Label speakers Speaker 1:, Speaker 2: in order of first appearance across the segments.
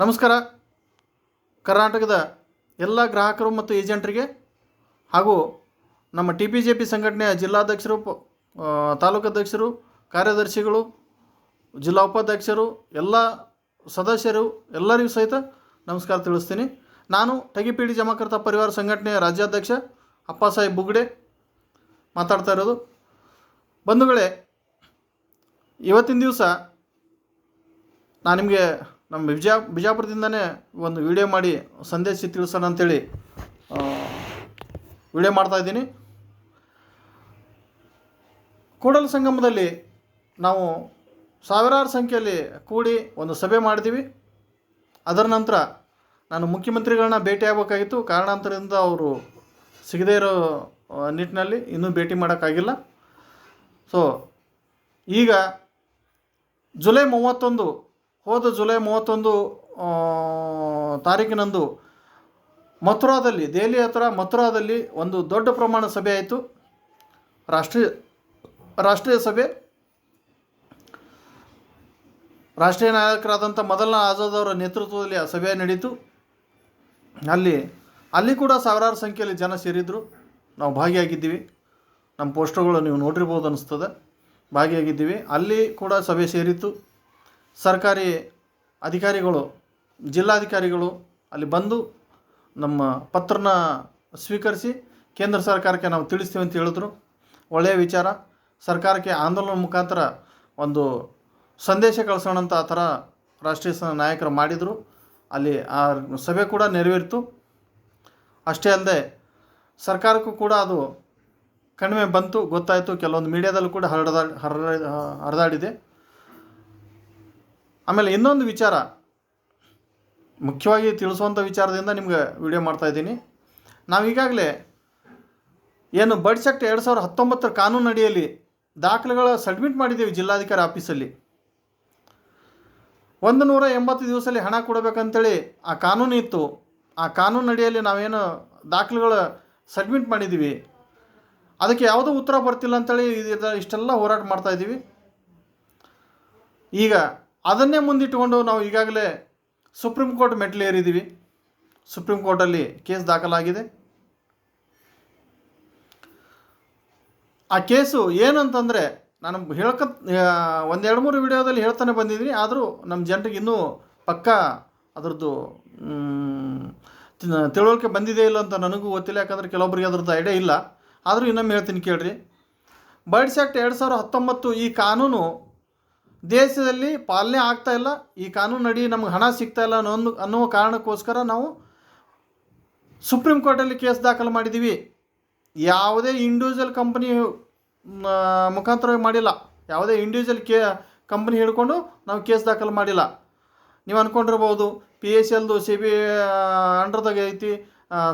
Speaker 1: ನಮಸ್ಕಾರ. ಕರ್ನಾಟಕದ ಎಲ್ಲ ಗ್ರಾಹಕರು ಮತ್ತು ಏಜೆಂಟರಿಗೆ ಹಾಗೂ ನಮ್ಮ ಟಿ ಪಿ ಜೆ ಪಿ ಸಂಘಟನೆಯ ಜಿಲ್ಲಾಧ್ಯಕ್ಷರು ತಾಲೂಕಾಧ್ಯಕ್ಷರು ಕಾರ್ಯದರ್ಶಿಗಳು, ಜಿಲ್ಲಾ ಉಪಾಧ್ಯಕ್ಷರು, ಎಲ್ಲ ಸದಸ್ಯರು ಎಲ್ಲರಿಗೂ ಸಹಿತ ನಮಸ್ಕಾರ ತಿಳಿಸ್ತೀನಿ. ನಾನು ಟಗಿಪೀಡಿ ಜಮಾಕರ್ತ ಪರಿವಾರ ಸಂಘಟನೆಯ ರಾಜ್ಯಾಧ್ಯಕ್ಷ ಅಪ್ಪಾಸಾಹೇಬ್ ಬುಗ್ಡೆ ಮಾತಾಡ್ತಾ ಇರೋದು. ಬಂಧುಗಳೇ, ಇವತ್ತಿನ ದಿವಸ ನಾನು ನಿಮಗೆ ನಮ್ಮ ಬಿಜಾ ಬಿಜಾಪುರದಿಂದನೇ ಒಂದು ವಿಡಿಯೋ ಮಾಡಿ ಸಂದೇಶ ತಿಳಿಸೋಣ ಅಂತೇಳಿ ವಿಡಿಯೋ ಮಾಡ್ತಾ ಇದ್ದೀನಿ. ಕೂಡಲ ಸಂಗಮದಲ್ಲಿ ನಾವು ಸಾವಿರಾರು ಸಂಖ್ಯೆಯಲ್ಲಿ ಕೂಡಿ ಒಂದು ಸಭೆ ಮಾಡಿದ್ದೀವಿ. ಅದರ ನಂತರ ನಾನು ಮುಖ್ಯಮಂತ್ರಿಗಳನ್ನ ಭೇಟಿ ಆಗಬೇಕಾಗಿತ್ತು. ಕಾರಣಾಂತರದಿಂದ ಅವರು ಸಿಗದೇ ಇರೋ ನಿಟ್ಟಿನಲ್ಲಿ ಇನ್ನೂ ಭೇಟಿ ಮಾಡೋಕ್ಕಾಗಿಲ್ಲ. ಸೊ ಈಗ ಜುಲೈ ಮೂವತ್ತೊಂದು ಹೋದ ಜುಲೈ ಮೂವತ್ತೊಂದು ತಾರೀಕಿನಂದು ಮಥುರಾದಲ್ಲಿ, ದೆಹಲಿ ಹತ್ರ ಮಥುರಾದಲ್ಲಿ ಒಂದು ದೊಡ್ಡ ಪ್ರಮಾಣ ಸಭೆ ಆಯಿತು. ರಾಷ್ಟ್ರೀಯ ರಾಷ್ಟ್ರೀಯ ಸಭೆ. ರಾಷ್ಟ್ರೀಯ ನಾಯಕರಾದಂಥ ಮೊದಲ ಆಜಾದ್ ಅವರ ನೇತೃತ್ವದಲ್ಲಿ ಆ ಸಭೆ ನಡೀತು. ಅಲ್ಲಿ ಅಲ್ಲಿ ಕೂಡ ಸಾವಿರಾರು ಸಂಖ್ಯೆಯಲ್ಲಿ ಜನ ಸೇರಿದ್ದರು ನಾವು ಭಾಗಿಯಾಗಿದ್ದೀವಿ. ನಮ್ಮ ಪೋಸ್ಟರ್ಗಳು ನೀವು ನೋಡಿರ್ಬೋದು ಅನ್ನಿಸ್ತದೆ. ಭಾಗಿಯಾಗಿದ್ದೀವಿ. ಅಲ್ಲಿ ಕೂಡ ಸಭೆ ಸೇರಿತ್ತು. ಸರ್ಕಾರಿ ಅಧಿಕಾರಿಗಳು, ಜಿಲ್ಲಾಧಿಕಾರಿಗಳು ಅಲ್ಲಿ ಬಂದು ನಮ್ಮ ಪತ್ರನ ಸ್ವೀಕರಿಸಿ ಕೇಂದ್ರ ಸರ್ಕಾರಕ್ಕೆ ನಾವು ತಿಳಿಸ್ತೀವಿ ಅಂತ ಹೇಳಿದ್ರು. ಒಳ್ಳೆಯ ವಿಚಾರ. ಸರ್ಕಾರಕ್ಕೆ ಆಂದೋಲನ ಮುಖಾಂತರ ಒಂದು ಸಂದೇಶ ಕಳಿಸೋಣ ಅಂತ ಆ ಥರ ರಾಷ್ಟ್ರೀಯ ಸ, ನಾಯಕರು ಮಾಡಿದರು. ಅಲ್ಲಿ ಆ ಸಭೆ ಕೂಡ ನೆರವೇರಿತು. ಅಷ್ಟೇ ಅಲ್ಲದೆ ಸರ್ಕಾರಕ್ಕೂ ಕೂಡ ಅದು ಕಡಿಮೆ ಬಂತು, ಗೊತ್ತಾಯಿತು. ಕೆಲವೊಂದು ಮೀಡಿಯಾದಲ್ಲೂ ಕೂಡ ಹರಡ ಹರ ಹರಿದಾಡಿದೆ. ಆಮೇಲೆ ಇನ್ನೊಂದು ವಿಚಾರ. ಮುಖ್ಯವಾಗಿ ತಿಳಿಸುವಂಥ ವಿಚಾರದಿಂದ ನಿಮ್ಗೆ ವಿಡಿಯೋ ಮಾಡ್ತಾ ಇದ್ದೀನಿ. ನಾವು ಈಗಾಗಲೇ ಏನು ಬಡ್ಸ್ ಆ್ಯಕ್ಟ್ ಎರಡು ಸಾವಿರದ ಹತ್ತೊಂಬತ್ತರ ಕಾನೂನು ಅಡಿಯಲ್ಲಿ ದಾಖಲೆಗಳ ಸಬ್ಮಿಟ್ ಮಾಡಿದ್ದೀವಿ ಜಿಲ್ಲಾಧಿಕಾರಿ ಆಫೀಸಲ್ಲಿ. ಒಂದು ನೂರ ಎಂಬತ್ತು ದಿವಸದಲ್ಲಿ ಹಣ ಕೊಡಬೇಕಂತೇಳಿ ಆ ಕಾನೂನು ಇತ್ತು. ಆ ಕಾನೂನು ಅಡಿಯಲ್ಲಿ ನಾವೇನು ದಾಖಲೆಗಳ ಸಬ್ಮಿಟ್ ಮಾಡಿದ್ದೀವಿ. ಅದಕ್ಕೆ ಯಾವುದೂ ಉತ್ತರ ಬರ್ತಿಲ್ಲ ಅಂತೇಳಿ ಇಷ್ಟೆಲ್ಲ ಹೋರಾಟ ಮಾಡ್ತಾ ಇದ್ದೀವಿ. ಈಗ ಅದನ್ನೇ ಮುಂದಿಟ್ಟುಕೊಂಡು ನಾವು ಈಗಾಗಲೇ ಸುಪ್ರೀಂ ಕೋರ್ಟ್ ಮೆಟ್ಲು ಏರಿದ್ದೀವಿ ಸುಪ್ರೀಂ ಕೋರ್ಟಲ್ಲಿ ಕೇಸ್ ದಾಖಲಾಗಿದೆ. ಆ ಕೇಸು ಏನಂತಂದರೆ ನಾನು ಹೇಳ್ಕ ಒಂದೆರಡು ಮೂರು ವಿಡಿಯೋದಲ್ಲಿ ಹೇಳ್ತಾನೆ ಬಂದಿದ್ದೀನಿ. ಆದರೂ ನಮ್ಮ ಜನರಿಗೆ ಇನ್ನೂ ಪಕ್ಕ ಅದರದ್ದು ತಿಳುವಳಿಕೆ ಬಂದಿದೆ ಇಲ್ಲ ಅಂತ ನನಗೂ ಗೊತ್ತಿಲ್ಲ. ಯಾಕಂದರೆ ಕೆಲವೊಬ್ಬರಿಗೆ ಅದ್ರದ್ದು ಐಡಿಯಾ ಇಲ್ಲ. ಆದರೂ ಇನ್ನೊಮ್ಮೆ ಹೇಳ್ತೀನಿ ಕೇಳ್ರಿ. ಬರ್ಡ್ಸ್ ಆ್ಯಕ್ಟ್ ಎರಡು ಸಾವಿರದ ಹತ್ತೊಂಬತ್ತು ಈ ಕಾನೂನು ದೇಶದಲ್ಲಿ ಪಾಲನೆ ಆಗ್ತಾ ಇಲ್ಲ, ಈ ಕಾನೂನು ಅಡಿ ನಮ್ಗೆ ಹಣ ಸಿಗ್ತಾ ಇಲ್ಲ ಅನ್ನೋ ಒಂದು ಅನ್ನುವ ಕಾರಣಕ್ಕೋಸ್ಕರ ನಾವು ಸುಪ್ರೀಂ ಕೋರ್ಟಲ್ಲಿ ಕೇಸ್ ದಾಖಲು ಮಾಡಿದ್ದೀವಿ ಯಾವುದೇ ಇಂಡಿವಿಜುವಲ್ ಕಂಪನಿ ಮುಖಾಂತರವಾಗಿ ಮಾಡಿಲ್ಲ. ಯಾವುದೇ ಇಂಡಿವಿಜುವಲ್ ಕೇ ಕಂಪ್ನಿ ಹಿಡ್ಕೊಂಡು ನಾವು ಕೇಸ್ ದಾಖಲು ಮಾಡಿಲ್ಲ. ನೀವು ಅಂದ್ಕೊಂಡಿರ್ಬೋದು ಪಿ ಎಸ್ ಎಲ್ದು ಸಿ ಬಿ ಅಂಡರ್ದಾಗ ಐತಿ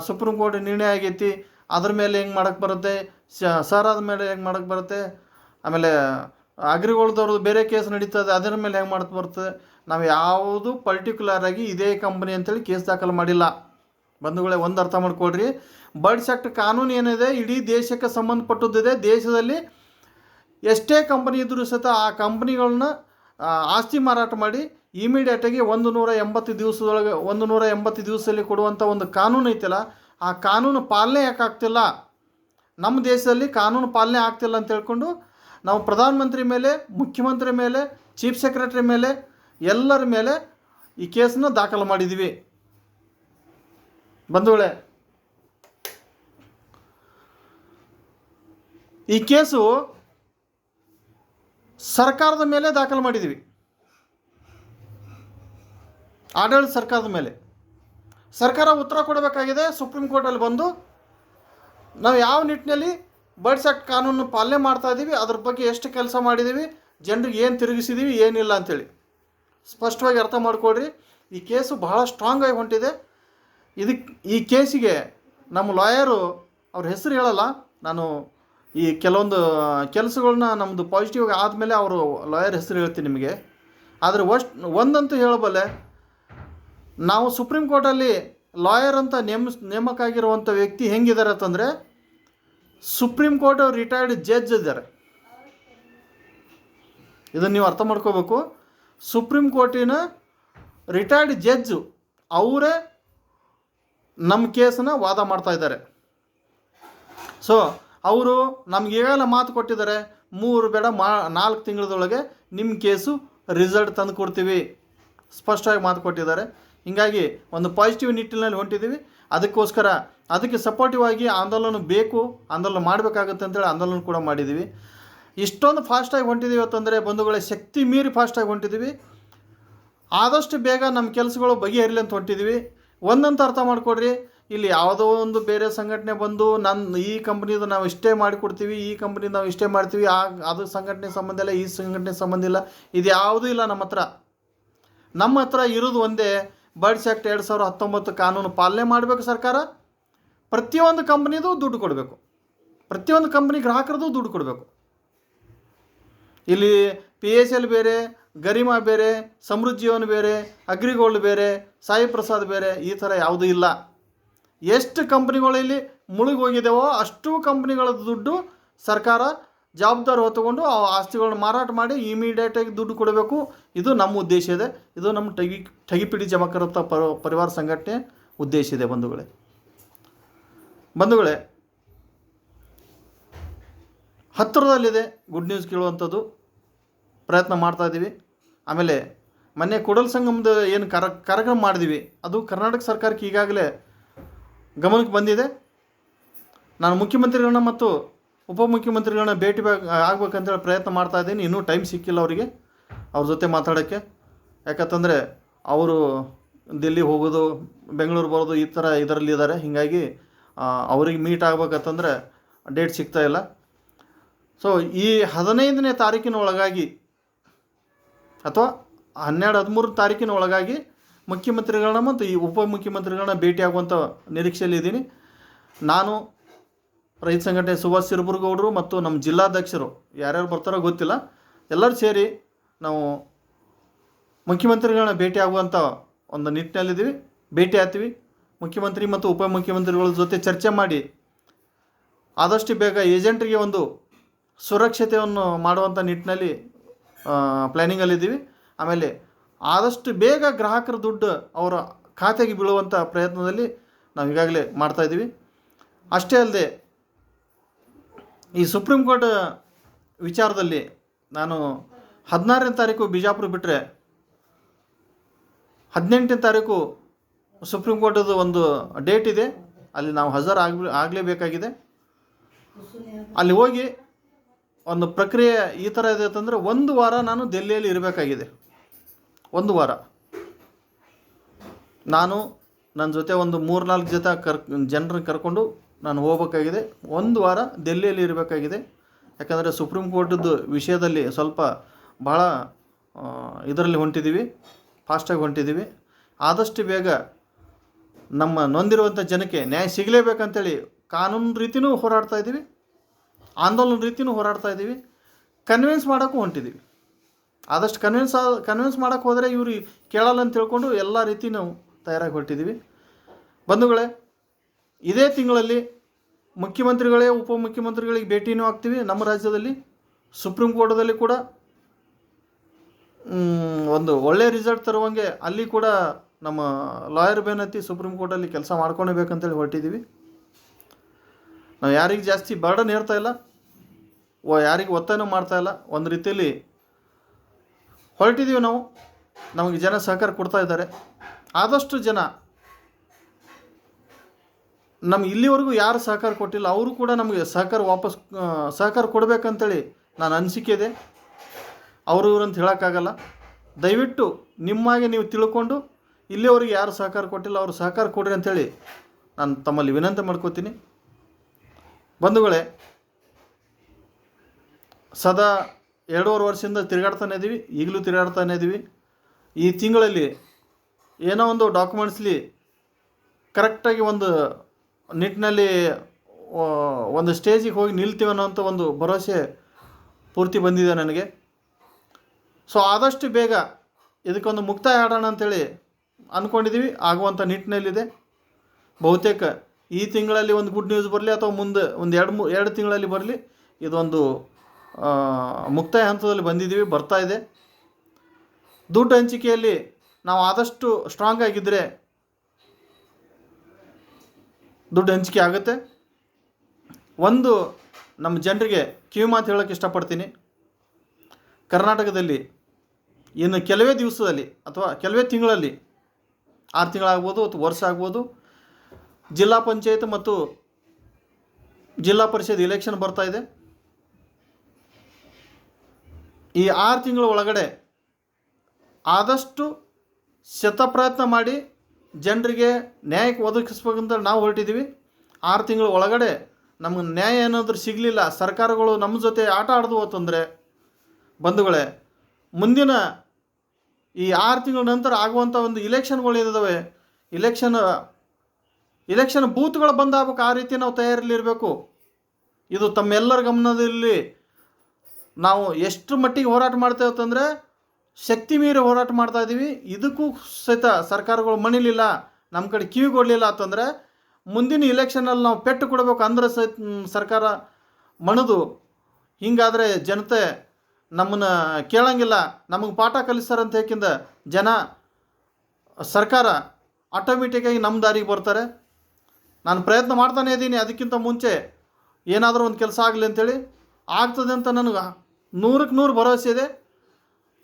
Speaker 1: ಸುಪ್ರೀಂ ಕೋರ್ಟ್ ನಿರ್ಣಯ ಆಗೈತಿ, ಅದ್ರ ಮೇಲೆ ಹೆಂಗೆ ಮಾಡಕ್ಕೆ ಬರುತ್ತೆ ಸರ್ ಆದ ಮೇಲೆ ಹೆಂಗೆ ಮಾಡೋಕ್ಕೆ ಬರುತ್ತೆ, ಆಮೇಲೆ ಅಗ್ರಿಗೋಲ್ದವ್ರದ್ದು ಬೇರೆ ಕೇಸ್ ನಡೀತದೆ, ಅದರ ಮೇಲೆ ಹೆಂಗೆ ಮಾಡ್ತಾ ಬರ್ತದೆ? ನಾವು ಯಾವುದು ಪರ್ಟಿಕ್ಯುಲರ್ ಆಗಿ ಇದೇ ಕಂಪನಿ ಅಂತೇಳಿ ಕೇಸ್ ದಾಖಲು ಮಾಡಿಲ್ಲ. ಬಂಧುಗಳೇ, ಒಂದು ಅರ್ಥ ಮಾಡ್ಕೊಳ್ರಿ. ಬರ್ಡ್ಸ್ ಆ್ಯಕ್ಟ್ ಕಾನೂನು ಏನಿದೆ, ಇಡೀ ದೇಶಕ್ಕೆ ಸಂಬಂಧಪಟ್ಟದ್ದಿದೆ. ದೇಶದಲ್ಲಿ ಎಷ್ಟೇ ಕಂಪನಿ ಇದ್ದರೂ ಸಹಿತ ಆ ಕಂಪ್ನಿಗಳನ್ನ ಆಸ್ತಿ ಮಾರಾಟ ಮಾಡಿ ಇಮಿಡಿಯೇಟಾಗಿ ಒಂದು ನೂರ ಎಂಬತ್ತು ದಿವಸದೊಳಗೆ ಒಂದು ನೂರ ಎಂಬತ್ತು ದಿವಸದಲ್ಲಿ ಕೊಡುವಂಥ ಒಂದು ಕಾನೂನು ಐತಲ್ಲ, ಆ ಕಾನೂನು ಪಾಲನೆ ಯಾಕೆ ಆಗ್ತಿಲ್ಲ? ನಮ್ಮ ದೇಶದಲ್ಲಿ ಕಾನೂನು ಪಾಲನೆ ಆಗ್ತಿಲ್ಲ ಅಂತ ಹೇಳ್ಕೊಂಡು ನಾವು ಪ್ರಧಾನಮಂತ್ರಿ ಮೇಲೆ, ಮುಖ್ಯಮಂತ್ರಿ ಮೇಲೆ, ಚೀಫ್ ಸೆಕ್ರೆಟರಿ ಮೇಲೆ, ಎಲ್ಲರ ಮೇಲೆ ಈ ಕೇಸನ್ನ ದಾಖಲು ಮಾಡಿದ್ದೀವಿ ಬಂಧುಗಳೇ, ಈ ಕೇಸು ಸರ್ಕಾರದ ಮೇಲೆ ದಾಖಲು ಮಾಡಿದ್ದೀವಿ ಆಡಳಿತ ಸರ್ಕಾರದ ಮೇಲೆ. ಸರ್ಕಾರ ಉತ್ತರ ಕೊಡಬೇಕಾಗಿದೆ, ಸುಪ್ರೀಂ ಕೋರ್ಟಲ್ಲಿ ಬಂದು, ನಾವು ಯಾವ ನಿಟ್ಟಿನಲ್ಲಿ ಬರ್ಡ್ಸ್ ಆ್ಯಕ್ಟ್ ಕಾನೂನು ಪಾಲನೆ ಮಾಡ್ತಾ ಇದ್ದೀವಿ ಅದ್ರ ಬಗ್ಗೆ ಎಷ್ಟು ಕೆಲಸ ಮಾಡಿದ್ದೀವಿ ಜನರಿಗೆ ಏನು ತಿರುಗಿಸಿದ್ದೀವಿ ಏನಿಲ್ಲ ಅಂಥೇಳಿ ಸ್ಪಷ್ಟವಾಗಿ ಅರ್ಥ ಮಾಡಿಕೊಡ್ರಿ ಈ ಕೇಸು ಬಹಳ ಸ್ಟ್ರಾಂಗ್ ಆಗಿ ಹೊಂಟಿದೆ. ಇದಕ್ಕೆ ಈ ಕೇಸಿಗೆ ನಮ್ಮ ಲಾಯರು ಅವ್ರ ಹೆಸರು ಹೇಳಲ್ಲ, ನಾನು ಈ ಕೆಲವೊಂದು ಕೆಲಸಗಳನ್ನ ನಮ್ಮದು ಪಾಸಿಟಿವ್ ಆದಮೇಲೆ ಅವರು ಲಾಯರ್ ಹೆಸರು ಹೇಳ್ತೀನಿ ನಿಮಗೆ. ಆದರೆ ಒಸ್ಟ್ ಒಂದಂತೂ ಹೇಳಬಲ್ಲೆ, ನಾವು ಸುಪ್ರೀಂ ಕೋರ್ಟಲ್ಲಿ ಲಾಯರ್ ಅಂತ ನೇಮ ನೇಮಕ ಆಗಿರುವಂಥ ವ್ಯಕ್ತಿ ಹೆಂಗಿದ್ದಾರೆ ಅಂತಂದರೆ ಸುಪ್ರೀಂ ಕೋರ್ಟ್ ರಿಟೈರ್ಡ್ ಜಡ್ಜ್ ಇದ್ದಾರೆ. ಇದನ್ನು ನೀವು ಅರ್ಥ ಮಾಡ್ಕೋಬೇಕು. ಸುಪ್ರೀಂ ಕೋರ್ಟಿನ ರಿಟೈರ್ಡ್ ಜಡ್ಜು ಅವರೇ ನಮ್ಮ ಕೇಸನ್ನ ವಾದ ಮಾಡ್ತಾ ಇದ್ದಾರೆ. ಸೊ ಅವರು ನಮ್ಗೆ ಏಳ ಮಾತು ಕೊಟ್ಟಿದ್ದಾರೆ? ಮೂರು ಬೇಡ, ಮಾ, ನಾಲ್ಕು ತಿಂಗಳದೊಳಗೆ ನಿಮ್ಮ ಕೇಸು ರಿಸಲ್ಟ್ ತಂದು ಕೊಡ್ತೀವಿ ಸ್ಪಷ್ಟವಾಗಿ ಮಾತು ಕೊಟ್ಟಿದ್ದಾರೆ. ಹೀಗಾಗಿ ಒಂದು ಪಾಸಿಟಿವ್ ನಿಟ್ಟಿನಲ್ಲಿ ಹೊಂಟಿದ್ದೀವಿ. ಅದಕ್ಕೋಸ್ಕರ ಅದಕ್ಕೆ ಸಪೋರ್ಟಿವ್ ಆಗಿ ಆಂದೋಲನ ಬೇಕು, ಆಂದೋಲನ ಮಾಡಬೇಕಾಗುತ್ತೆ ಅಂತೇಳಿ ಆಂದೋಲನ ಕೂಡ ಮಾಡಿದ್ದೀವಿ ಇಷ್ಟೊಂದು ಫಾಸ್ಟಾಗಿ ಹೊಂಟಿದ್ದೀವಿ ಅಂತಂದರೆ ಬಂಧುಗಳೇ, ಶಕ್ತಿ ಮೀರಿ ಫಾಸ್ಟಾಗಿ ಹೊಂಟಿದ್ದೀವಿ ಆದಷ್ಟು ಬೇಗ ನಮ್ಮ ಕೆಲಸಗಳು ಬಗೆಹರಿಲಿ ಅಂತ ಹೊಂಟಿದ್ದೀವಿ ಒಂದಂತ ಅರ್ಥ ಮಾಡಿಕೊಡ್ರಿ, ಇಲ್ಲಿ ಯಾವುದೋ ಒಂದು ಬೇರೆ ಸಂಘಟನೆ ಬಂದು ನನ್ನ ಈ ಕಂಪ್ನಿದು ನಾವು ಇಷ್ಟೇ ಮಾಡಿಕೊಡ್ತೀವಿ, ಈ ಕಂಪ್ನಿ ನಾವು ಇಷ್ಟೇ ಮಾಡ್ತೀವಿ, ಆ, ಅದು ಸಂಘಟನೆ ಸಂಬಂಧ ಇಲ್ಲ, ಈ ಸಂಘಟನೆ ಸಂಬಂಧ ಇಲ್ಲ ಇದು ಯಾವುದೂ ಇಲ್ಲ ನಮ್ಮ ಹತ್ರ. ನಮ್ಮ ಹತ್ರ ಇರೋದು ಒಂದೇ ಬರ್ಡ್ಸ್ ಆ್ಯಕ್ಟ್ ಎರಡು ಸಾವಿರದ ಹತ್ತೊಂಬತ್ತು ಕಾನೂನು ಪಾಲನೆ ಮಾಡಬೇಕು ಸರ್ಕಾರ. ಪ್ರತಿಯೊಂದು ಕಂಪ್ನಿದು ದುಡ್ಡು ಕೊಡಬೇಕು. ಪ್ರತಿಯೊಂದು ಕಂಪ್ನಿ ಗ್ರಾಹಕರದು ದುಡ್ಡು ಕೊಡಬೇಕು. ಇಲ್ಲಿ ಪಿ ಎಸ್ ಎಲ್ ಬೇರೆ, ಗರಿಮಾ ಬೇರೆ ಸಮೃದ್ಧಿಯೋನ್ ಬೇರೆ, ಅಗ್ರಿಗೋಲ್ಡ್ ಬೇರೆ, ಸಾಯಿ ಪ್ರಸಾದ್ ಬೇರೆ ಈ ಥರ ಯಾವುದೂ ಇಲ್ಲ. ಎಷ್ಟು ಕಂಪ್ನಿಗಳಲ್ಲಿ ಮುಳುಗಿ ಹೋಗಿದೆವೋ ಅಷ್ಟು ಕಂಪ್ನಿಗಳ ದುಡ್ಡು ಸರ್ಕಾರ ಜವಾಬ್ದಾರಿ ಹೊತ್ತುಕೊಂಡು ಆ ಆಸ್ತಿಗಳನ್ನ ಮಾರಾಟ ಮಾಡಿ ಇಮಿಡಿಯೇಟಾಗಿ ದುಡ್ಡು ಕೊಡಬೇಕು. ಇದು ನಮ್ಮ ಉದ್ದೇಶ ಇದೆ. ಇದು ನಮ್ಮ ಟಗಿ ಠಗಿಪಿಡಿ ಜಮಕರತ್ತ ಪರ ಪರಿವಾರ ಸಂಘಟನೆ ಉದ್ದೇಶ ಇದೆ ಬಂಧುಗಳೇ. ಬಂಧುಗಳೇ, ಹತ್ತಿರದಲ್ಲಿದೆ ಗುಡ್ ನ್ಯೂಸ್ ಕೇಳುವಂಥದ್ದು. ಪ್ರಯತ್ನ ಮಾಡ್ತಾ ಇದ್ದೀವಿ. ಆಮೇಲೆ ಮೊನ್ನೆ ಕೂಡಲ ಸಂಗಮದ ಏನು ಕರ, ಕಾರ್ಯಕ್ರಮ ಮಾಡಿದ್ವಿ ಅದು ಕರ್ನಾಟಕ ಸರ್ಕಾರಕ್ಕೆ ಈಗಾಗಲೇ ಗಮನಕ್ಕೆ ಬಂದಿದೆ. ನಾನು ಮುಖ್ಯಮಂತ್ರಿಗಳನ್ನ ಮತ್ತು ಉಪಮುಖ್ಯಮಂತ್ರಿಗಳನ್ನ ಭೇಟಿ ಆಗ್ಬೇಕಂತೇಳಿ ಪ್ರಯತ್ನ ಮಾಡ್ತಾ ಇದ್ದೀನಿ. ಇನ್ನೂ ಟೈಮ್ ಸಿಕ್ಕಿಲ್ಲ ಅವರಿಗೆ ಅವ್ರ ಜೊತೆ ಮಾತಾಡೋಕ್ಕೆ. ಯಾಕಂತಂದರೆ ಅವರು ದಿಲ್ಲಿ ಹೋಗೋದು, ಬೆಂಗಳೂರು ಬರೋದು ಈ ಥರ ಇದರಲ್ಲಿ ಇದ್ದಾರೆ ಹೀಗಾಗಿ ಅವ್ರಿಗೆ ಮೀಟ್ ಆಗ್ಬೇಕಂತಂದರೆ ಡೇಟ್ ಸಿಗ್ತಾ ಇಲ್ಲ. ಸೊ ಈ ಹದಿನೈದನೇ ತಾರೀಕಿನ ಒಳಗಾಗಿ ಅಥವಾ ಹನ್ನೆರಡು ಹದಿಮೂರು ತಾರೀಕಿನ ಒಳಗಾಗಿ ಮುಖ್ಯಮಂತ್ರಿಗಳನ್ನ ಮತ್ತು ಈ ಉಪಮುಖ್ಯಮಂತ್ರಿಗಳನ್ನ ಭೇಟಿಯಾಗುವಂಥ ನಿರೀಕ್ಷೆಯಲ್ಲಿ ಇದ್ದೀನಿ. ನಾನು ರೈತ ಸಂಘಟನೆ ಸುಭಾಷ್ ಸಿರಬುರ್ಗೌಡರು ಮತ್ತು ನಮ್ಮ ಜಿಲ್ಲಾಧ್ಯಕ್ಷರು, ಯಾರ್ಯಾರು ಬರ್ತಾರೋ ಗೊತ್ತಿಲ್ಲ. ಎಲ್ಲರೂ ಸೇರಿ ನಾವು ಮುಖ್ಯಮಂತ್ರಿಗಳನ್ನ ಭೇಟಿ ಆಗುವಂಥ ಒಂದು ನಿಟ್ಟಿನಲ್ಲಿದ್ದೀವಿ. ಭೇಟಿ ಆಗ್ತೀವಿ. ಮುಖ್ಯಮಂತ್ರಿ ಮತ್ತು ಉಪಮುಖ್ಯಮಂತ್ರಿಗಳ ಜೊತೆ ಚರ್ಚೆ ಮಾಡಿ ಆದಷ್ಟು ಬೇಗ ಏಜೆಂಟ್ರಿಗೆ ಒಂದು ಸುರಕ್ಷತೆಯನ್ನು ಮಾಡುವಂಥ ನಿಟ್ಟಿನಲ್ಲಿ ಪ್ಲ್ಯಾನಿಂಗಲ್ಲಿದ್ದೀವಿ ಆಮೇಲೆ ಆದಷ್ಟು ಬೇಗ ಗ್ರಾಹಕರ ದುಡ್ಡು ಅವರ ಖಾತೆಗೆ ಬೀಳುವಂಥ ಪ್ರಯತ್ನದಲ್ಲಿ ನಾವು ಈಗಾಗಲೇ ಮಾಡ್ತಾಯಿದ್ದೀವಿ ಅಷ್ಟೇ ಅಲ್ಲದೆ ಈ ಸುಪ್ರೀಂ ಕೋರ್ಟ್ ವಿಚಾರದಲ್ಲಿ ನಾನು ಹದಿನಾರನೇ ತಾರೀಕು ಬಿಜಾಪುರ ಬಿಟ್ಟರೆ ಹದಿನೆಂಟನೇ ತಾರೀಕು ಸುಪ್ರೀಂ ಕೋರ್ಟದು ಒಂದು ಡೇಟ್ ಇದೆ. ಅಲ್ಲಿ ನಾವು ಹಜಾರ್ ಆಗ ಆಗಲೇಬೇಕಾಗಿದೆ. ಅಲ್ಲಿ ಹೋಗಿ ಒಂದು ಪ್ರಕ್ರಿಯೆ ಈ ಥರ ಇದೆ ಅಂತಂದರೆ ಒಂದು ವಾರ ನಾನು ದೆಹಲಿಯಲ್ಲಿ ಇರಬೇಕಾಗಿದೆ. ಒಂದು ವಾರ. ನಾನು ನನ್ನ ಜೊತೆ ಒಂದು ಮೂರು ನಾಲ್ಕು ಜೊತೆ ಕರ್ ಜನರನ್ನ ಕರ್ಕೊಂಡು ನಾನು ಹೋಗ್ಬೇಕಾಗಿದೆ. ಒಂದು ವಾರ ದೆಹಲಿಯಲ್ಲಿ ಇರಬೇಕಾಗಿದೆ. ಯಾಕಂದರೆ ಸುಪ್ರೀಂ ಕೋರ್ಟದ್ದು ವಿಷಯದಲ್ಲಿ ಸ್ವಲ್ಪ ಭಾಳ ಇದರಲ್ಲಿ ಹೊಂಟಿದ್ದೀವಿ ಫಾಸ್ಟಾಗಿ ಹೊಂಟಿದ್ದೀವಿ ಆದಷ್ಟು ಬೇಗ ನಮ್ಮ ನೊಂದಿರುವಂಥ ಜನಕ್ಕೆ ನ್ಯಾಯ ಸಿಗಲೇಬೇಕಂತೇಳಿ ಕಾನೂನು ರೀತಿಯೂ ಹೋರಾಡ್ತಾ ಇದ್ದೀವಿ. ಆಂದೋಲನ ರೀತಿಯೂ ಹೋರಾಡ್ತಾ ಇದ್ದೀವಿ. ಕನ್ವಿನ್ಸ್ ಮಾಡೋಕ್ಕೂ ಹೊಂಟಿದ್ದೀವಿ ಆದಷ್ಟು ಕನ್ವಿನ್ಸ್ ಕನ್ವಿನ್ಸ್ ಮಾಡೋಕ್ಕೆ ಹೋದರೆ ಇವರು ಕೇಳಲ್ಲ ಅಂತ ತಿಳ್ಕೊಂಡು ಎಲ್ಲ ರೀತಿ ನಾವು ತಯಾರಾಗಿ ಹೊರಟಿದ್ದೀವಿ ಬಂಧುಗಳೇ, ಇದೇ ತಿಂಗಳಲ್ಲಿ ಮುಖ್ಯಮಂತ್ರಿಗಳೇ, ಉಪಮುಖ್ಯಮಂತ್ರಿಗಳಿಗೆ ಭೇಟಿನೂ ಆಗ್ತೀವಿ. ನಮ್ಮ ರಾಜ್ಯದಲ್ಲಿ, ಸುಪ್ರೀಂ ಕೋರ್ಟದಲ್ಲಿ ಕೂಡ ಒಂದು ಒಳ್ಳೆಯ ರಿಸಲ್ಟ್ ತರುವಂಗೆ ಅಲ್ಲಿ ಕೂಡ ನಮ್ಮ ಲಾಯರ್ ಬೇನತಿ ಸುಪ್ರೀಂ ಕೋರ್ಟಲ್ಲಿ ಕೆಲಸ ಮಾಡ್ಕೊಳ್ಬೇಕಂತೇಳಿ ಹೊರಟಿದ್ದೀವಿ. ನಾವು ಯಾರಿಗೆ ಜಾಸ್ತಿ ಬರ್ಡನ್ ಹೇರ್ತಾ ಇಲ್ಲ. ಓ, ಯಾರಿಗೆ ಒತ್ತಾಯನೂ ಮಾಡ್ತಾ ಇಲ್ಲ. ಒಂದು ರೀತಿಯಲ್ಲಿ ಹೊರಟಿದ್ದೀವಿ ನಾವು. ನಮಗೆ ಜನ ಸಹಕಾರ ಕೊಡ್ತಾ ಇದ್ದಾರೆ. ಆದಷ್ಟು ಜನ ನಮ್ಗೆ ಇಲ್ಲಿವರೆಗೂ ಯಾರು ಸಹಕಾರ ಕೊಟ್ಟಿಲ್ಲ, ಅವರು ಕೂಡ ನಮಗೆ ಸಹಕಾರ ವಾಪಸ್ ಸಹಕಾರ ಕೊಡಬೇಕಂತೇಳಿ ನಾನು ಅನಿಸಿಕೆ ಇದೆ. ಅವರು ಇವ್ರಂತ ಹೇಳೋಕ್ಕಾಗಲ್ಲ. ದಯವಿಟ್ಟು ನಿಮ್ಮಾಗೆ ನೀವು ತಿಳ್ಕೊಂಡು ಇಲ್ಲಿವರೆಗೆ ಯಾರು ಸಹಕಾರ ಕೊಟ್ಟಿಲ್ಲ, ಅವರು ಸಹಕಾರ ಕೊಡ್ರಿ ಅಂಥೇಳಿ ನಾನು ತಮ್ಮಲ್ಲಿ ವಿನಂತಿ ಮಾಡ್ಕೋತೀನಿ. ಬಂಧುಗಳೇ, ಸದಾ ಎರಡೂವರೆ ವರ್ಷದಿಂದ ತಿರುಗಾಡ್ತಾನೆ ಇದ್ದೀವಿ ಈಗಲೂ ತಿರುಗಾಡ್ತಾನೆ ಇದ್ದೀವಿ ಈ ತಿಂಗಳಲ್ಲಿ ಏನೋ ಒಂದು ಡಾಕ್ಯುಮೆಂಟ್ಸ್ಲಿ ಕರೆಕ್ಟಾಗಿ ಒಂದು ನಿಟ್ಟಿನಲ್ಲಿ ಒಂದು ಸ್ಟೇಜಿಗೆ ಹೋಗಿ ನಿಲ್ತೀವಿ ಅನ್ನೋಂಥ ಒಂದು ಭರವಸೆ ಪೂರ್ತಿ ಬಂದಿದೆ ನನಗೆ. ಸೊ ಆದಷ್ಟು ಬೇಗ ಇದಕ್ಕೊಂದು ಮುಕ್ತಾಯ ಆಡೋಣ ಅಂತೇಳಿ ಅಂದ್ಕೊಂಡಿದ್ದೀವಿ ಆಗುವಂಥ ನಿಟ್ಟಿನಲ್ಲಿದೆ. ಬಹುತೇಕ ಈ ತಿಂಗಳಲ್ಲಿ ಒಂದು ಗುಡ್ ನ್ಯೂಸ್ ಬರಲಿ ಅಥವಾ ಮುಂದೆ ಒಂದು ಎರಡು ಮೂ, ಎರಡು ತಿಂಗಳಲ್ಲಿ ಬರಲಿ ಇದೊಂದು ಮುಕ್ತಾಯ ಹಂತದಲ್ಲಿ ಬಂದಿದ್ದೀವಿ ಬರ್ತಾ ಇದೆ. ದುಡ್ಡು ಹಂಚಿಕೆಯಲ್ಲಿ ನಾವು ಆದಷ್ಟು ಸ್ಟ್ರಾಂಗ್ ಆಗಿದ್ದರೆ ದುಡ್ಡು ಹಂಚಿಕೆ ಆಗುತ್ತೆ. ಒಂದು, ನಮ್ಮ ಜನರಿಗೆ ಕಿವಿ ಮಾತು ಹೇಳೋಕ್ಕೆ ಇಷ್ಟಪಡ್ತೀನಿ. ಕರ್ನಾಟಕದಲ್ಲಿ ಇನ್ನು ಕೆಲವೇ ದಿವಸದಲ್ಲಿ ಅಥವಾ ಕೆಲವೇ ತಿಂಗಳಲ್ಲಿ, ಆರು ತಿಂಗಳಾಗ್ಬೋದು ಅಥವಾ ವರ್ಷ ಆಗ್ಬೋದು, ಜಿಲ್ಲಾ ಪಂಚಾಯತ್ ಮತ್ತು ಜಿಲ್ಲಾ ಪರಿಷತ್ ಇಲೆಕ್ಷನ್ ಬರ್ತಾ ಇದೆ. ಈ ಆರು ತಿಂಗಳ ಒಳಗಡೆ ಆದಷ್ಟು ಶತಪ್ರಯತ್ನ ಮಾಡಿ ಜನರಿಗೆ ನ್ಯಾಯಕ್ಕೆ ಒದಗಿಸ್ಬೇಕಂತ ನಾವು ಹೊರಟಿದ್ದೀವಿ. ಆರು ತಿಂಗಳ ಒಳಗಡೆ ನಮಗೆ ನ್ಯಾಯ ಏನಾದರೂ ಸಿಗಲಿಲ್ಲ, ಸರ್ಕಾರಗಳು ನಮ್ಮ ಜೊತೆ ಆಟ ಆಡ್ದು ಅಂತಂದರೆ ಬಂಧುಗಳೇ, ಮುಂದಿನ ಈ ಆರು ತಿಂಗಳ ನಂತರ ಆಗುವಂಥ ಒಂದು ಇಲೆಕ್ಷನ್ಗಳು ಏನಿದಾವೆ ಇಲೆಕ್ಷನ್ ಇಲೆಕ್ಷನ್ ಬೂತ್ಗಳು ಬಂದಾಗಬೇಕು, ಆ ರೀತಿ ನಾವು ತಯಾರಿಲಿರಬೇಕು ಇದು ತಮ್ಮೆಲ್ಲರ ಗಮನದಲ್ಲಿ ನಾವು ಎಷ್ಟು ಮಟ್ಟಿಗೆ ಹೋರಾಟ ಮಾಡ್ತೇವೆ ಅಂತಂದರೆ ಶಕ್ತಿ ಮೀರಿ ಹೋರಾಟ ಮಾಡ್ತಾ ಇದ್ದೀವಿ ಇದಕ್ಕೂ ಸಹಿತ ಸರ್ಕಾರಗಳು ಮಣಿಲಿಲ್ಲ ನಮ್ಮ ಕಡೆ ಕಿವಿ ಕೊಡಲಿಲ್ಲ ಅಂತಂದರೆ ಮುಂದಿನ ಇಲೆಕ್ಷನಲ್ಲಿ ನಾವು ಪೆಟ್ಟು ಕೊಡಬೇಕು ಅಂದ್ರೆ ಸಹಿತ ಸರ್ಕಾರ ಮಣದು. ಹಿಂಗಾದರೆ ಜನತೆ ನಮ್ಮನ್ನು ಕೇಳಂಗಿಲ್ಲ. ನಮಗೆ ಪಾಠ ಕಲಿಸ್ತಾರಂತ ಹೇಕಿಂದ ಜನ, ಸರ್ಕಾರ ಆಟೋಮೆಟಿಕ್ಕಾಗಿ ನಮ್ಮ ದಾರಿಗೆ ಬರ್ತಾರೆ. ನಾನು ಪ್ರಯತ್ನ ಮಾಡ್ತಾನೇ ಇದ್ದೀನಿ. ಅದಕ್ಕಿಂತ ಮುಂಚೆ ಏನಾದರೂ ಒಂದು ಕೆಲಸ ಆಗಲಿ ಅಂತೇಳಿ. ಆಗ್ತದೆ ಅಂತ ನನಗೆ ನೂರಕ್ಕೆ ನೂರು ಭರವಸೆ ಇದೆ.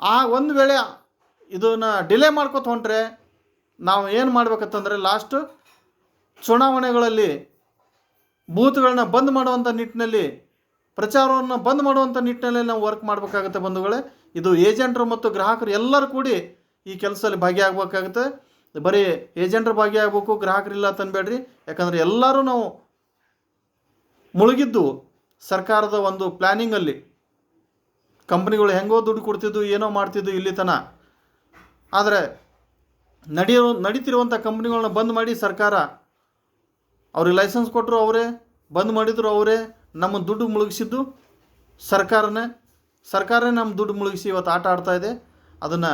Speaker 1: ಆ ಒಂದು ವೇಳೆ ಇದನ್ನು ಡಿಲೇ ಮಾಡ್ಕೊತ ಹೊಂಟ್ರೆ ನಾವು ಏನು ಮಾಡ್ಬೇಕಂತಂದರೆ ಲಾಸ್ಟು ಚುನಾವಣೆಗಳಲ್ಲಿ ಬೂತ್ಗಳನ್ನ ಬಂದ್ ಮಾಡುವಂಥ ನಿಟ್ಟಿನಲ್ಲಿ, ಪ್ರಚಾರವನ್ನು ಬಂದ್ ಮಾಡುವಂಥ ನಿಟ್ಟಿನಲ್ಲಿ ನಾವು ವರ್ಕ್ ಮಾಡಬೇಕಾಗುತ್ತೆ ಬಂಧುಗಳೇ. ಇದು ಏಜೆಂಟರು ಮತ್ತು ಗ್ರಾಹಕರು ಎಲ್ಲರೂ ಕೂಡಿ ಈ ಕೆಲಸದಲ್ಲಿ ಭಾಗಿಯಾಗಬೇಕಾಗುತ್ತೆ. ಬರೀ ಏಜೆಂಟ್ರು ಭಾಗಿಯಾಗಬೇಕು ಗ್ರಾಹಕರಿಲ್ಲ ತಂದ್ಬೇಡ್ರಿ ಯಾಕಂದರೆ ಎಲ್ಲರೂ ನಾವು ಮುಳುಗಿದ್ದು ಸರ್ಕಾರದ ಒಂದು ಪ್ಲ್ಯಾನಿಂಗಲ್ಲಿ ಕಂಪ್ನಿಗಳು ಹೆಂಗೋ ದುಡ್ಡು ಕೊಡ್ತಿದ್ದು ಏನೋ ಮಾಡ್ತಿದ್ದು ಇಲ್ಲಿ ತನ. ಆದರೆ ನಡೆಯೋ ನಡೀತಿರುವಂಥ ಕಂಪ್ನಿಗಳನ್ನ ಬಂದ್ ಮಾಡಿ ಸರ್ಕಾರ. ಅವ್ರಿಗೆ ಲೈಸೆನ್ಸ್ ಕೊಟ್ಟರು ಅವರೇ, ಬಂದ್ ಮಾಡಿದ್ರು ಅವರೇ, ನಮ್ಮ ದುಡ್ಡು ಮುಳುಗಿಸಿದ್ದು ಸರ್ಕಾರನೇ. ಸರ್ಕಾರನೇ ನಮ್ಮ ದುಡ್ಡು ಮುಳುಗಿಸಿ ಇವತ್ತು ಆಟ ಆಡ್ತಾ ಇದೆ. ಅದನ್ನು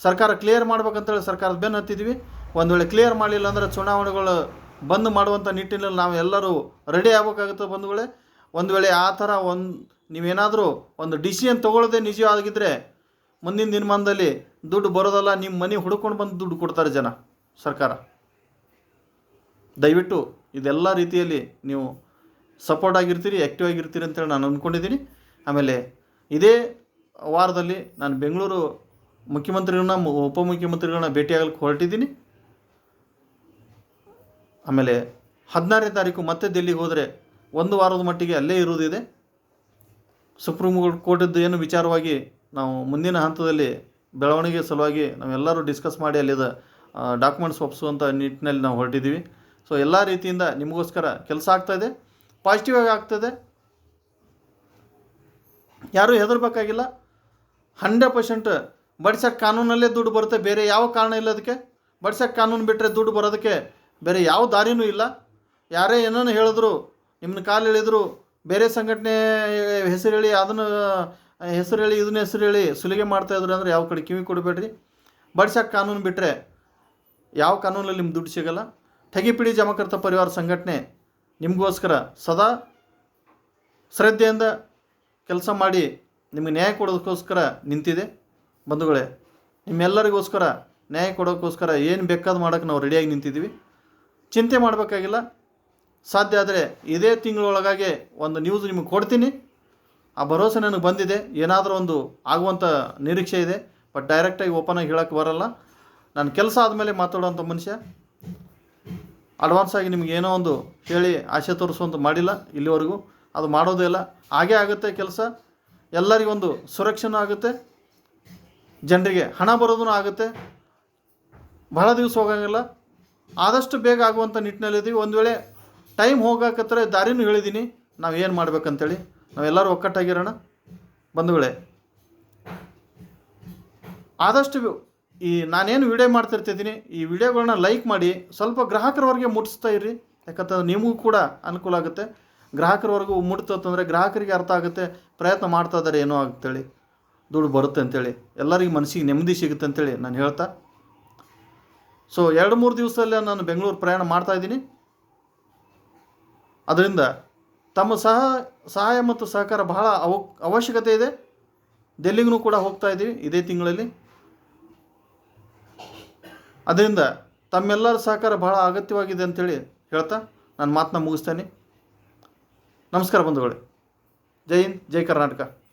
Speaker 1: ಸರ್ಕಾರ ಕ್ಲಿಯರ್ ಮಾಡ್ಬೇಕಂತೇಳಿ ಸರ್ಕಾರದ ಬೆನ್ನು ಹತ್ತಿದ್ವಿ. ಒಂದು ವೇಳೆ ಕ್ಲಿಯರ್ ಮಾಡಲಿಲ್ಲ ಅಂದರೆ ಚುನಾವಣೆಗಳು ಬಂದ್ ಮಾಡುವಂಥ ನಿಟ್ಟಿನಲ್ಲಿ ನಾವು ಎಲ್ಲರೂ ರೆಡಿ ಆಗಬೇಕಾಗುತ್ತೆ ಬಂಧುಗಳೇ ಒಂದು ವೇಳೆ ಆ ಥರ ಒಂದು ನೀವೇನಾದರೂ ಒಂದು ಡಿಸಿಷನ್ ತೊಗೊಳ್ಳೋದೇ ನಿಜವಾಗಿದ್ದರೆ ಮುಂದಿನ ದಿನಮಾನದಲ್ಲಿ ದುಡ್ಡು ಬರೋದಲ್ಲ ನಿಮ್ಮ ಮನೆ ಹುಡ್ಕೊಂಡು ಬಂದು ದುಡ್ಡು ಕೊಡ್ತಾರೆ ಜನ, ಸರ್ಕಾರ. ದಯವಿಟ್ಟು ಇದೆಲ್ಲ ರೀತಿಯಲ್ಲಿ ನೀವು ಸಪೋರ್ಟ್ ಆಗಿರ್ತೀರಿ ಆ್ಯಕ್ಟಿವ್ ಆಗಿರ್ತೀರಿ ಅಂತೇಳಿ ನಾನು ಅಂದ್ಕೊಂಡಿದ್ದೀನಿ ಆಮೇಲೆ ಇದೇ ವಾರದಲ್ಲಿ ನಾನು ಬೆಂಗಳೂರು ಮುಖ್ಯಮಂತ್ರಿಗಳನ್ನ ಉಪಮುಖ್ಯಮಂತ್ರಿಗಳನ್ನ ಭೇಟಿಯಾಗಲಿಕ್ಕೆ ಹೊರಟಿದ್ದೀನಿ. ಆಮೇಲೆ ಹದಿನಾರನೇ ತಾರೀಕು ಮತ್ತೆ ದಿಲ್ಲಿಗೆ ಹೋದರೆ ಒಂದು ವಾರದ ಮಟ್ಟಿಗೆ ಅಲ್ಲೇ ಇರುವುದಿದೆ. ಸುಪ್ರೀಂ ಕೋರ್ಟಿದ್ದು ಏನು ವಿಚಾರವಾಗಿ ನಾವು ಮುಂದಿನ ಹಂತದಲ್ಲಿ ಬೆಳವಣಿಗೆ ಸಲುವಾಗಿ ನಾವೆಲ್ಲರೂ ಡಿಸ್ಕಸ್ ಮಾಡಿ ಅಲ್ಲಿದ ಡಾಕ್ಯುಮೆಂಟ್ಸ್ ಒಪ್ಪಿಸುವಂಥ ನಿಟ್ಟಿನಲ್ಲಿ ನಾವು ಹೊರಟಿದ್ದೀವಿ. ಸೊ, ಎಲ್ಲ ರೀತಿಯಿಂದ ನಿಮಗೋಸ್ಕರ ಕೆಲಸ ಆಗ್ತಾಯಿದೆ ಪಾಸಿಟಿವ್ ಆಗಿ ಆಗ್ತದೆ ಯಾರೂ ಹೆದರ್ಬೇಕಾಗಿಲ್ಲ. ಹಂಡ್ರೆಡ್ ಪರ್ಸೆಂಟ್ ಬಡ್ಸಕ್ಕೆ ಕಾನೂನಲ್ಲೇ ದುಡ್ಡು ಬರುತ್ತೆ. ಬೇರೆ ಯಾವ ಕಾರಣ ಇಲ್ಲ ಅದಕ್ಕೆ. ಬಡ್ಸಕ್ಕೆ ಕಾನೂನು ಬಿಟ್ಟರೆ ದುಡ್ಡು ಬರೋದಕ್ಕೆ ಬೇರೆ ಯಾವ ದಾರಿನೂ ಇಲ್ಲ. ಯಾರೇ ಏನೇನು ಹೇಳಿದ್ರು, ನಿಮ್ಮನ್ನ ಕಾಲು ಎಳೆದ್ರು ಬೇರೆ ಸಂಘಟನೆ ಹೆಸರು ಹೇಳಿ ಅದನ್ನು ಹೆಸರು ಹೇಳಿ ಇದನ್ನ ಹೆಸರು ಹೇಳಿ ಸುಲಿಗೆ ಮಾಡ್ತಾಯಿದ್ರು ಅಂದರೆ ಯಾವ ಕಡೆ ಕಿವಿ ಕೊಡಬೇಡ್ರಿ? ಬಡ್ಸಕ್ಕೆ ಕಾನೂನು ಬಿಟ್ಟರೆ ಯಾವ ಕಾನೂನಲ್ಲಿ ನಿಮ್ಮ ದುಡ್ಡು ಸಿಗಲ್ಲ? ಠಗಿಪಿಡಿ ಜಮಕರ್ತ ಪರಿವಾರ ಸಂಘಟನೆ ನಿಮಗೋಸ್ಕರ ಸದಾ ಶ್ರದ್ಧೆಯಿಂದ ಕೆಲಸ ಮಾಡಿ ನಿಮಗೆ ನ್ಯಾಯ ಕೊಡೋದಕ್ಕೋಸ್ಕರ ನಿಂತಿದೆ. ಬಂಧುಗಳೇ, ನಿಮ್ಮೆಲ್ಲರಿಗೋಸ್ಕರ ನ್ಯಾಯ ಕೊಡೋಕ್ಕೋಸ್ಕರ ಏನು ಬೇಕಾದ ಮಾಡೋಕ್ಕೆ ನಾವು ರೆಡಿಯಾಗಿ ನಿಂತಿದ್ದೀವಿ. ಚಿಂತೆ ಮಾಡಬೇಕಾಗಿಲ್ಲ. ಸಾಧ್ಯ ಆದರೆ ಇದೇ ತಿಂಗಳೊಳಗಾಗಿ ಒಂದು ನ್ಯೂಸ್ ನಿಮಗೆ ಕೊಡ್ತೀನಿ. ಆ ಭರವಸೆ ನನಗೆ ಬಂದಿದೆ. ಏನಾದರೂ ಒಂದು ಆಗುವಂಥ ನಿರೀಕ್ಷೆ ಇದೆ. ಬಟ್ ಡೈರೆಕ್ಟಾಗಿ ಓಪನ್ ಆಗಿ ಹೇಳೋಕ್ಕೆ ಬರಲ್ಲ. ನಾನು ಕೆಲಸ ಆದಮೇಲೆ ಮಾತಾಡೋವಂಥ ಮನುಷ್ಯ. ಅಡ್ವಾನ್ಸ್ ಆಗಿ ನಿಮ್ಗೆ ಏನೋ ಒಂದು ಹೇಳಿ ಆಸೆ ತೋರಿಸುವಂಥ ಮಾಡಿಲ್ಲ ಇಲ್ಲಿವರೆಗೂ. ಅದು ಮಾಡೋದೇ ಇಲ್ಲ. ಹಾಗೇ ಆಗುತ್ತೆ ಕೆಲಸ. ಎಲ್ಲರಿಗೊಂದು ಸುರಕ್ಷೆನೂ ಆಗುತ್ತೆ. ಜನರಿಗೆ ಹಣ ಬರೋದೂ ಆಗುತ್ತೆ. ಬಹಳ ದಿವಸ ಹೋಗಂಗಿಲ್ಲ. ಆದಷ್ಟು ಬೇಗ ಆಗುವಂಥ ನಿಟ್ಟಿನಲ್ಲಿದ್ದೀವಿ. ಒಂದು ವೇಳೆ ಟೈಮ್ ಹೋಗಕತ್ತರ ದಾರಿನೂ ಹೇಳಿದ್ದೀನಿ ನಾವು ಏನು ಮಾಡ್ಬೇಕಂತೇಳಿ. ನಾವೆಲ್ಲರೂ ಒಕ್ಕಟ್ಟಾಗಿರೋಣ. ಬಂಧುಗಳೇ, ಆದಷ್ಟು ಈ ನಾನೇನು ವಿಡಿಯೋ ಮಾಡ್ತಿರ್ತಿದ್ದೀನಿ, ಈ ವಿಡಿಯೋಗಳನ್ನ ಲೈಕ್ ಮಾಡಿ, ಸ್ವಲ್ಪ ಗ್ರಾಹಕರವರೆಗೆ ಮುಟ್ಟಿಸ್ತಾ ಇರ್ರಿ. ಯಾಕಂತಂದ್ರೆ ನಿಮಗೂ ಕೂಡ ಅನುಕೂಲ ಆಗುತ್ತೆ. ಗ್ರಾಹಕರವರೆಗೂ ಮುಟ್ತಂದರೆ ಗ್ರಾಹಕರಿಗೆ ಅರ್ಥ ಆಗುತ್ತೆ. ಪ್ರಯತ್ನ ಮಾಡ್ತಾ ಇದ್ದಾರೆ ಏನೋ ಅಂತೇಳಿ. ದುಡ್ಡು ಬರುತ್ತೆ ಅಂತೇಳಿ. ಎಲ್ಲರಿಗೂ ಮನಸ್ಸಿಗೆ ನೆಮ್ಮದಿ ಸಿಗುತ್ತೆ ಅಂತೇಳಿ ನಾನು ಹೇಳ್ತಾ. ಸೊ ಎರಡು ಮೂರು ದಿವಸದಲ್ಲೇ ನಾನು ಬೆಂಗಳೂರು ಪ್ರಯಾಣ ಮಾಡ್ತಾ ಇದ್ದೀನಿ. ಅದರಿಂದ ತಮ್ಮ ಸಹ ಸಹಾಯ ಮತ್ತು ಸಹಕಾರ ಬಹಳ ಅವ ಅವಶ್ಯಕತೆ ಇದೆ. ಡೆಲ್ಲಿಗೂ ಕೂಡ ಹೋಗ್ತಾ ಇದ್ದೀವಿ ಇದೇ ತಿಂಗಳಲ್ಲಿ. ಅದರಿಂದ ತಮ್ಮೆಲ್ಲರ ಸಹಕಾರ ಬಹಳ ಅಗತ್ಯವಾಗಿದೆ ಅಂತೇಳಿ ಹೇಳ್ತಾ ನಾನು ಮಾತನ್ನ ಮುಗಿಸ್ತೇನೆ. ನಮಸ್ಕಾರ ಬಂಧುಗಳೇ. ಜೈ ಹಿಂದ್, ಜೈ ಕರ್ನಾಟಕ.